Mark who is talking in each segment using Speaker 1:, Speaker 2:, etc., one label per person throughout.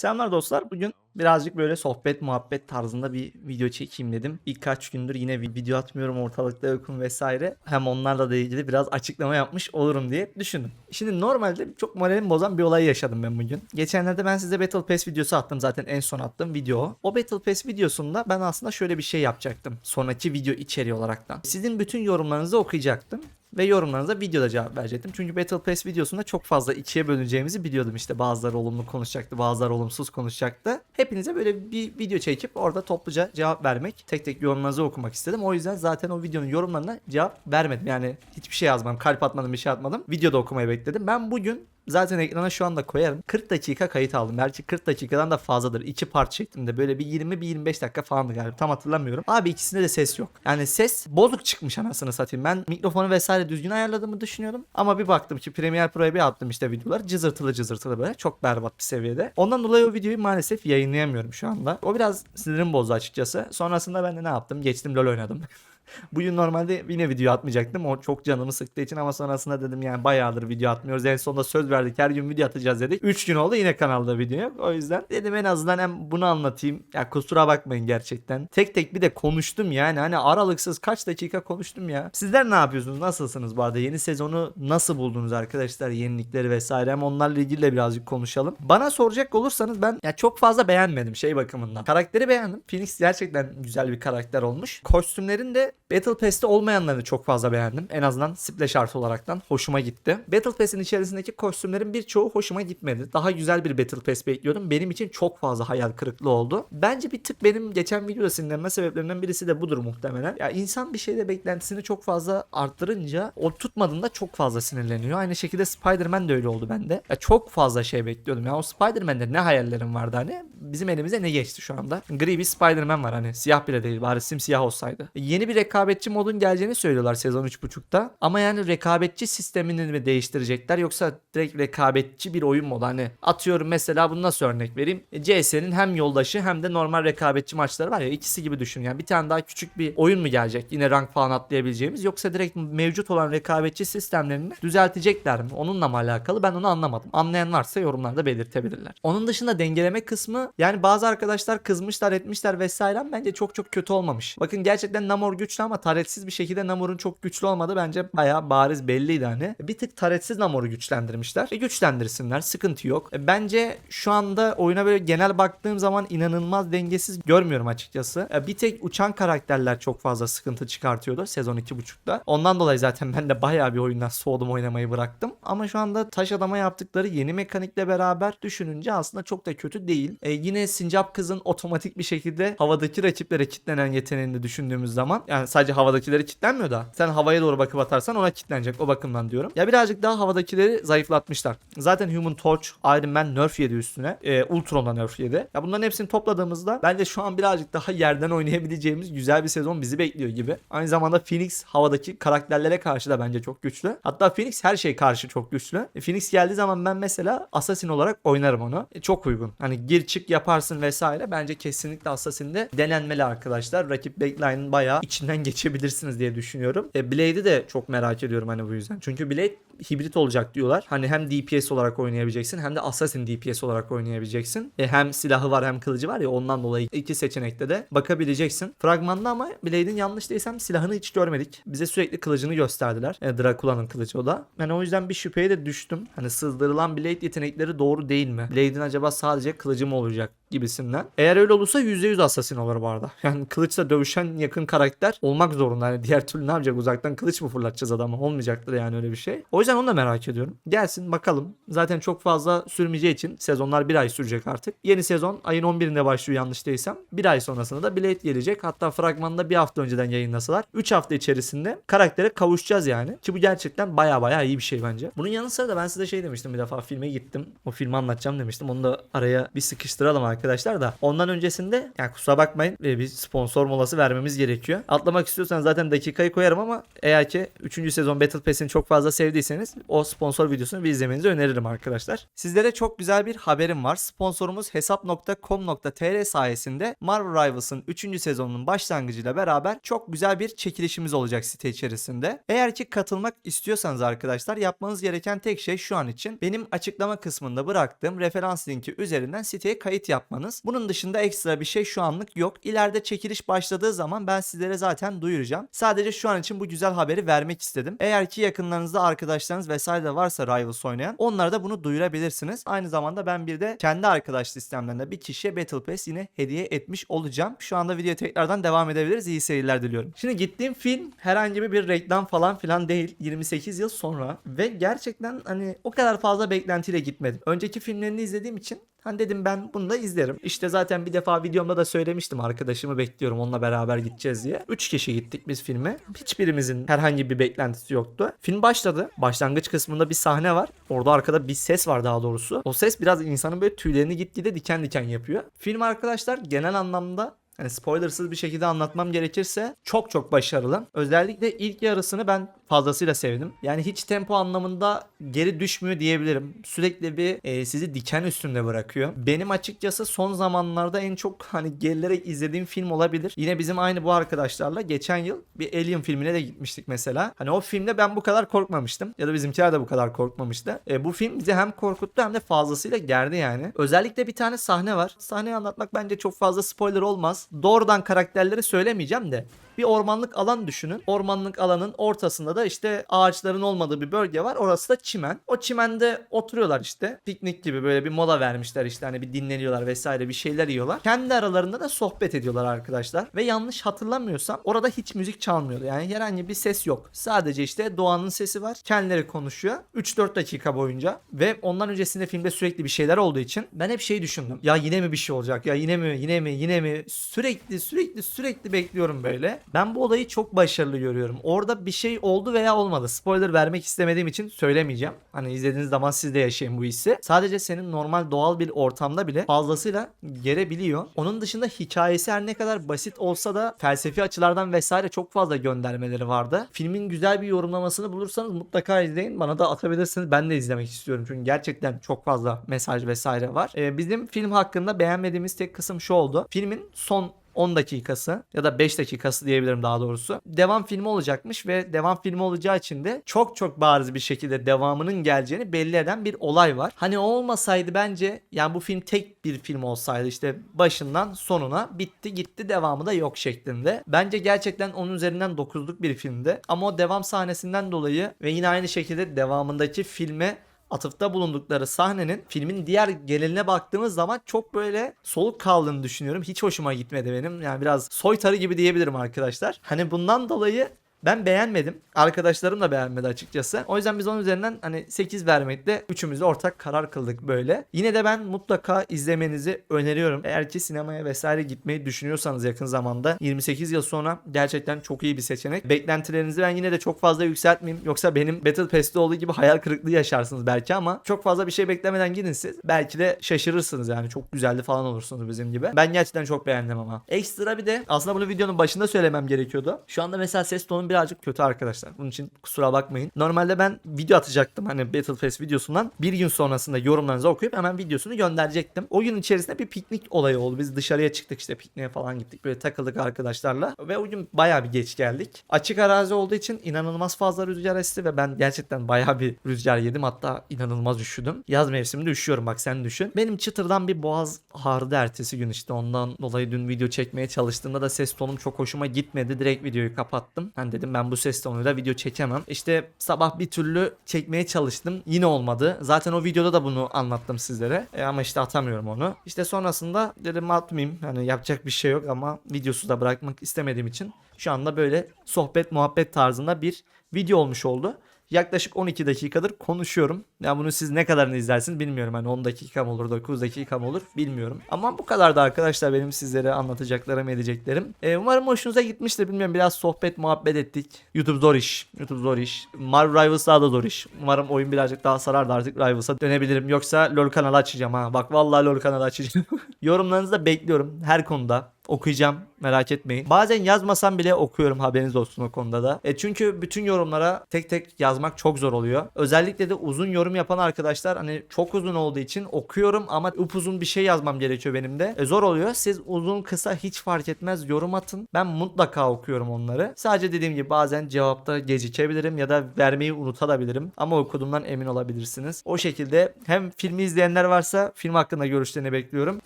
Speaker 1: Selamlar dostlar. Bugün birazcık böyle sohbet muhabbet tarzında bir video çekeyim dedim. İlk kaç gündür yine bir video atmıyorum ortalıkta yokum vesaire. Hem onlarla da ilgili biraz açıklama yapmış olurum diye düşündüm. Şimdi normalde çok moralimi bozan bir olay yaşadım ben bugün. Geçenlerde ben size Battle Pass videosu attım zaten en son attığım video. O Battle Pass videosunda ben aslında şöyle bir şey yapacaktım. Sonraki video içeriği olaraktan. Sizin bütün yorumlarınızı okuyacaktım ve yorumlarınıza videoda cevap verecektim. Çünkü Battle Pass videosunda çok fazla ikiye bölüneceğimizi biliyordum. İşte bazıları olumlu konuşacaktı, bazıları olumsuz konuşacaktı. Hepinize böyle bir video çekip orada topluca cevap vermek, tek tek yorumlarınızı okumak istedim. O yüzden zaten o videonun yorumlarına cevap vermedim. Yani hiçbir şey yazmadım, kalp atmadım, bir şey atmadım. Videoda okumayı bekledim. Ben bugün Zaten ekrana şu anda koyarım. 40 dakika kayıt aldım. Belki 40 dakikadan da fazladır. İki part şeklinde böyle bir 20 bir 25 dakika falandı galiba. Tam hatırlamıyorum. Abi ikisinde de ses yok. Yani ses bozuk çıkmış anasını satayım. Ben mikrofonu vesaire düzgün ayarladığımı düşünüyordum. Ama bir baktım ki Premiere Pro'ya bir attım işte videolar. Cızırtılı cızırtılı böyle. Çok berbat bir seviyede. Ondan dolayı o videoyu maalesef yayınlayamıyorum şu anda. O biraz sinirim bozdu açıkçası. Sonrasında ben de ne yaptım? Geçtim LoL oynadım. Bugün normalde yine video atmayacaktım. O çok canımı sıktığı için ama sonrasında dedim yani bayağıdır video atmıyoruz. En sonunda söz verdik her gün video atacağız dedik. 3 gün oldu yine kanalda video yok. O yüzden dedim en azından hem bunu anlatayım. Ya kusura bakmayın gerçekten. Tek tek bir de konuştum yani. Hani aralıksız kaç dakika konuştum ya. Sizler ne yapıyorsunuz? Nasılsınız bu arada? Yeni sezonu nasıl buldunuz arkadaşlar? Yenilikleri vesaire. Hem onlarla ilgili de birazcık konuşalım. Bana soracak olursanız ben ya çok fazla beğenmedim şey bakımından. Karakteri beğendim. Phoenix gerçekten güzel bir karakter olmuş. Kostümlerin de Battle Pass'te olmayanlarını çok fazla beğendim. En azından splash art olaraktan hoşuma gitti. Battle Pass'in içerisindeki kostümlerin birçoğu hoşuma gitmedi. Daha güzel bir Battle Pass bekliyordum. Benim için çok fazla hayal kırıklığı oldu. Bence bir tık benim geçen videoda sinirlenme sebeplerinden birisi de budur muhtemelen. Ya insan bir şeyde beklentisini çok fazla arttırınca o tutmadığında çok fazla sinirleniyor. Aynı şekilde Spider-Man de öyle oldu bende. Ya çok fazla şey bekliyordum. Ya o Spider-Man'de ne hayallerim vardı hani. Bizim elimize ne geçti şu anda? Gri bir Spider-Man var hani. Siyah bile değil. Bari simsiyah olsaydı. Yeni bir rekabetçi modun geleceğini söylüyorlar sezon 3.5'ta. Ama yani rekabetçi sistemini mi değiştirecekler yoksa direkt rekabetçi bir oyun modu hani atıyorum mesela bunu nasıl örnek vereyim? E, CS'nin hem yoldaşı hem de normal rekabetçi maçları var ya ikisi gibi düşün yani bir tane daha küçük bir oyun mu gelecek yine rank falan atlayabileceğimiz yoksa direkt mevcut olan rekabetçi sistemlerini düzeltecekler mi? Onunla mı alakalı ben onu anlamadım. Anlayan varsa yorumlarda belirtebilirler. Onun dışında dengeleme kısmı yani bazı arkadaşlar kızmışlar etmişler vesaire bence çok çok kötü olmamış. Bakın gerçekten Namor güçlü ama taretsiz bir şekilde Namor'un çok güçlü olmadı bence bayağı bariz belliydi hani. Bir tık taretsiz Namor'u güçlendirmişler. E güçlendirsinler sıkıntı yok. E, bence şu anda oyuna böyle genel baktığım zaman inanılmaz dengesiz görmüyorum açıkçası. E, bir tek uçan karakterler çok fazla sıkıntı çıkartıyordu sezon 2.5'da. Ondan dolayı zaten ben de bayağı bir oyundan soğudum oynamayı bıraktım. Ama şu anda taş adama yaptıkları yeni mekanikle beraber düşününce aslında çok da kötü değil. E, yine Sincap kızın otomatik bir şekilde havadaki rakiplere kitlenen yeteneğini düşündüğümüz zaman yani sadece havadakileri kitlenmiyor da sen havaya doğru bakıp atarsan ona kitlenecek o bakımdan diyorum. Ya birazcık daha havadakileri zayıflatmışlar. Zaten Human Torch, Iron Man nerf yedi üstüne. E, Ultron'da nerf yedi. Ya bunların hepsini topladığımızda bence şu an birazcık daha yerden oynayabileceğimiz güzel bir sezon bizi bekliyor gibi. Aynı zamanda Phoenix havadaki karakterlere karşı da bence çok güçlü. Hatta Phoenix her şey karşı çok güçlü. E, Phoenix geldiği zaman ben mesela Assassin olarak oynarım onu. E, çok uygun. Hani gir çık yaparsın vesaire. Bence kesinlikle Assassin'de denenmeli arkadaşlar. Rakip backline'ın bayağı içinden geçebilirsiniz diye düşünüyorum. E, Blade'i de çok merak ediyorum hani bu yüzden. Çünkü Blade hibrit olacak diyorlar. Hani hem DPS olarak oynayabileceksin hem de Assassin DPS olarak oynayabileceksin. E, hem silahı var hem kılıcı var ya ondan dolayı iki seçenekte de bakabileceksin. Fragmanda ama Blade'in yanlış değilsem silahını hiç görmedik. Bize sürekli kılıcını gösterdiler. E, Dracula'nın kılıcı o da. Yani o yüzden bir şüpheye de düştüm. Hani sızdırılan Blade yetenekleri doğru değil mi? Blade'in acaba sadece kılıcı mı olacak gibisinden. Eğer öyle olursa %100 assassin olur bu arada. Yani kılıçla dövüşen yakın karakter olmak zorunda. Hani diğer türlü ne yapacak uzaktan kılıç mı fırlatacağız adamı? Olmayacaktır yani öyle bir şey. O yüzden onu da merak ediyorum. Gelsin bakalım. Zaten çok fazla sürmeyeceği için sezonlar bir ay sürecek artık. Yeni sezon ayın 11'inde başlıyor yanlış değilsem. Bir ay sonrasında da Blade gelecek. Hatta fragmanında bir hafta önceden yayınlasalar. 3 hafta içerisinde karaktere kavuşacağız yani. Ki bu gerçekten baya baya iyi bir şey bence. Bunun yanı sıra da ben size şey demiştim bir defa filme gittim. O filmi anlatacağım demiştim. Onu da araya bir sıkıştıralım arkadaşlar arkadaşlar da. Ondan öncesinde yani kusura bakmayın e, bir sponsor molası vermemiz gerekiyor. Atlamak istiyorsanız zaten dakikayı koyarım ama eğer ki 3. sezon Battle Pass'ini çok fazla sevdiyseniz o sponsor videosunu bir izlemenizi öneririm arkadaşlar. Sizlere çok güzel bir haberim var. Sponsorumuz hesap.com.tr sayesinde Marvel Rivals'ın 3. sezonunun başlangıcıyla beraber çok güzel bir çekilişimiz olacak site içerisinde. Eğer ki katılmak istiyorsanız arkadaşlar yapmanız gereken tek şey şu an için benim açıklama kısmında bıraktığım referans linki üzerinden siteye kayıt yapmanız. Bunun dışında ekstra bir şey şu anlık yok. İleride çekiliş başladığı zaman ben sizlere zaten duyuracağım. Sadece şu an için bu güzel haberi vermek istedim. Eğer ki yakınlarınızda arkadaşlarınız vesaire de varsa Rivals oynayan onlara da bunu duyurabilirsiniz. Aynı zamanda ben bir de kendi arkadaş listemden bir kişiye Battle Pass yine hediye etmiş olacağım. Şu anda video tekrardan devam edebiliriz. İyi seyirler diliyorum. Şimdi gittiğim film herhangi bir reklam falan filan değil. 28 yıl sonra ve gerçekten hani o kadar fazla beklentiyle gitmedim. Önceki filmlerini izlediğim için Hani dedim ben bunu da izlerim. İşte zaten bir defa videomda da söylemiştim arkadaşımı bekliyorum onunla beraber gideceğiz diye. 3 kişi gittik biz filme. Hiçbirimizin herhangi bir beklentisi yoktu. Film başladı. Başlangıç kısmında bir sahne var. Orada arkada bir ses var daha doğrusu. O ses biraz insanın böyle tüylerini gitgide diken diken yapıyor. Film arkadaşlar genel anlamda Hani spoilersız bir şekilde anlatmam gerekirse çok çok başarılı. Özellikle ilk yarısını ben fazlasıyla sevdim. Yani hiç tempo anlamında geri düşmüyor diyebilirim. Sürekli bir e, sizi diken üstünde bırakıyor. Benim açıkçası son zamanlarda en çok hani gerilerek izlediğim film olabilir. Yine bizim aynı bu arkadaşlarla geçen yıl bir Alien filmine de gitmiştik mesela. Hani o filmde ben bu kadar korkmamıştım. Ya da bizimkiler de bu kadar korkmamıştı. E, bu film bizi hem korkuttu hem de fazlasıyla gerdi yani. Özellikle bir tane sahne var. Sahneyi anlatmak bence çok fazla spoiler olmaz. Doğrudan karakterleri söylemeyeceğim de bir ormanlık alan düşünün. Ormanlık alanın ortasında da işte ağaçların olmadığı bir bölge var. Orası da çimen. O çimende oturuyorlar işte. Piknik gibi böyle bir mola vermişler işte hani bir dinleniyorlar vesaire bir şeyler yiyorlar. Kendi aralarında da sohbet ediyorlar arkadaşlar. Ve yanlış hatırlamıyorsam orada hiç müzik çalmıyordu. Yani herhangi bir ses yok. Sadece işte doğanın sesi var. Kendileri konuşuyor. 3-4 dakika boyunca. Ve ondan öncesinde filmde sürekli bir şeyler olduğu için ben hep şey düşündüm. Ya yine mi bir şey olacak? Ya yine mi? Yine mi? Yine mi? Sürekli sürekli sürekli bekliyorum böyle. Ben bu olayı çok başarılı görüyorum. Orada bir şey oldu veya olmadı. Spoiler vermek istemediğim için söylemeyeceğim. Hani izlediğiniz zaman siz de yaşayın bu hissi. Sadece senin normal doğal bir ortamda bile fazlasıyla gerebiliyor. Onun dışında hikayesi her ne kadar basit olsa da felsefi açılardan vesaire çok fazla göndermeleri vardı. Filmin güzel bir yorumlamasını bulursanız mutlaka izleyin. Bana da atabilirsiniz. Ben de izlemek istiyorum. Çünkü gerçekten çok fazla mesaj vesaire var. Ee, bizim film hakkında beğenmediğimiz tek kısım şu oldu. Filmin son 10 dakikası ya da 5 dakikası diyebilirim daha doğrusu. Devam filmi olacakmış ve devam filmi olacağı için de çok çok bariz bir şekilde devamının geleceğini belli eden bir olay var. Hani o olmasaydı bence yani bu film tek bir film olsaydı işte başından sonuna bitti gitti devamı da yok şeklinde. Bence gerçekten onun üzerinden 9'luk bir filmdi. Ama o devam sahnesinden dolayı ve yine aynı şekilde devamındaki filme atıfta bulundukları sahnenin filmin diğer geneline baktığımız zaman çok böyle soluk kaldığını düşünüyorum. Hiç hoşuma gitmedi benim. Yani biraz soytarı gibi diyebilirim arkadaşlar. Hani bundan dolayı ben beğenmedim. Arkadaşlarım da beğenmedi açıkçası. O yüzden biz onun üzerinden hani 8 vermekle üçümüz de ortak karar kıldık böyle. Yine de ben mutlaka izlemenizi öneriyorum. Eğer ki sinemaya vesaire gitmeyi düşünüyorsanız yakın zamanda 28 yıl sonra gerçekten çok iyi bir seçenek. Beklentilerinizi ben yine de çok fazla yükseltmeyeyim. Yoksa benim Battle Pass'te olduğu gibi hayal kırıklığı yaşarsınız belki ama çok fazla bir şey beklemeden gidin siz. Belki de şaşırırsınız yani. Çok güzeldi falan olursunuz bizim gibi. Ben gerçekten çok beğendim ama. Ekstra bir de aslında bunu videonun başında söylemem gerekiyordu. Şu anda mesela ses tonum birazcık kötü arkadaşlar. Bunun için kusura bakmayın. Normalde ben video atacaktım hani Battle Pass videosundan. Bir gün sonrasında yorumlarınızı okuyup hemen videosunu gönderecektim. O gün içerisinde bir piknik olayı oldu. Biz dışarıya çıktık işte pikniğe falan gittik. Böyle takıldık arkadaşlarla. Ve o gün bayağı bir geç geldik. Açık arazi olduğu için inanılmaz fazla rüzgar esti ve ben gerçekten bayağı bir rüzgar yedim. Hatta inanılmaz üşüdüm. Yaz mevsiminde üşüyorum bak sen düşün. Benim çıtırdan bir boğaz ağrıdı ertesi gün işte. Ondan dolayı dün video çekmeye çalıştığımda da ses tonum çok hoşuma gitmedi. Direkt videoyu kapattım. Hani dedim ben bu ses tonuyla video çekemem. İşte sabah bir türlü çekmeye çalıştım. Yine olmadı. Zaten o videoda da bunu anlattım sizlere. E ama işte atamıyorum onu. İşte sonrasında dedim atmayayım. Hani yapacak bir şey yok ama videosu da bırakmak istemediğim için şu anda böyle sohbet muhabbet tarzında bir video olmuş oldu. Yaklaşık 12 dakikadır konuşuyorum. Ya bunu siz ne kadarını izlersiniz bilmiyorum. Hani 10 dakika mı olur 9 dakika mı olur bilmiyorum. Ama bu kadar da arkadaşlar benim sizlere anlatacaklarım edeceklerim. Ee, umarım hoşunuza gitmiştir bilmiyorum. Biraz sohbet muhabbet ettik. YouTube zor iş. YouTube zor iş. Marvel Rivals daha da zor iş. Umarım oyun birazcık daha sarar da artık Rivals'a dönebilirim. Yoksa LoL kanalı açacağım ha. Bak vallahi LoL kanalı açacağım. Yorumlarınızı da bekliyorum her konuda okuyacağım merak etmeyin. Bazen yazmasam bile okuyorum haberiniz olsun o konuda da. E çünkü bütün yorumlara tek tek yazmak çok zor oluyor. Özellikle de uzun yorum yapan arkadaşlar hani çok uzun olduğu için okuyorum ama upuzun bir şey yazmam gerekiyor benim de. E zor oluyor. Siz uzun kısa hiç fark etmez yorum atın. Ben mutlaka okuyorum onları. Sadece dediğim gibi bazen cevapta gecikebilirim ya da vermeyi unutabilirim. Ama okuduğumdan emin olabilirsiniz. O şekilde hem filmi izleyenler varsa film hakkında görüşlerini bekliyorum.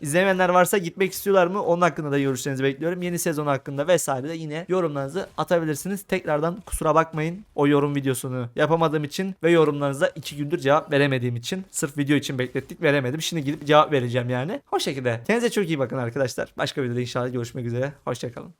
Speaker 1: İzlemeyenler varsa gitmek istiyorlar mı onun hakkında da görüşlerinizi bekliyorum. Yeni sezon hakkında vesaire de yine yorumlarınızı atabilirsiniz. Tekrardan kusura bakmayın o yorum videosunu yapamadığım için ve yorumlarınıza 2 gündür cevap veremediğim için sırf video için beklettik veremedim. Şimdi gidip cevap vereceğim yani. O şekilde. Kendinize çok iyi bakın arkadaşlar. Başka videoda inşallah görüşmek üzere. Hoşçakalın.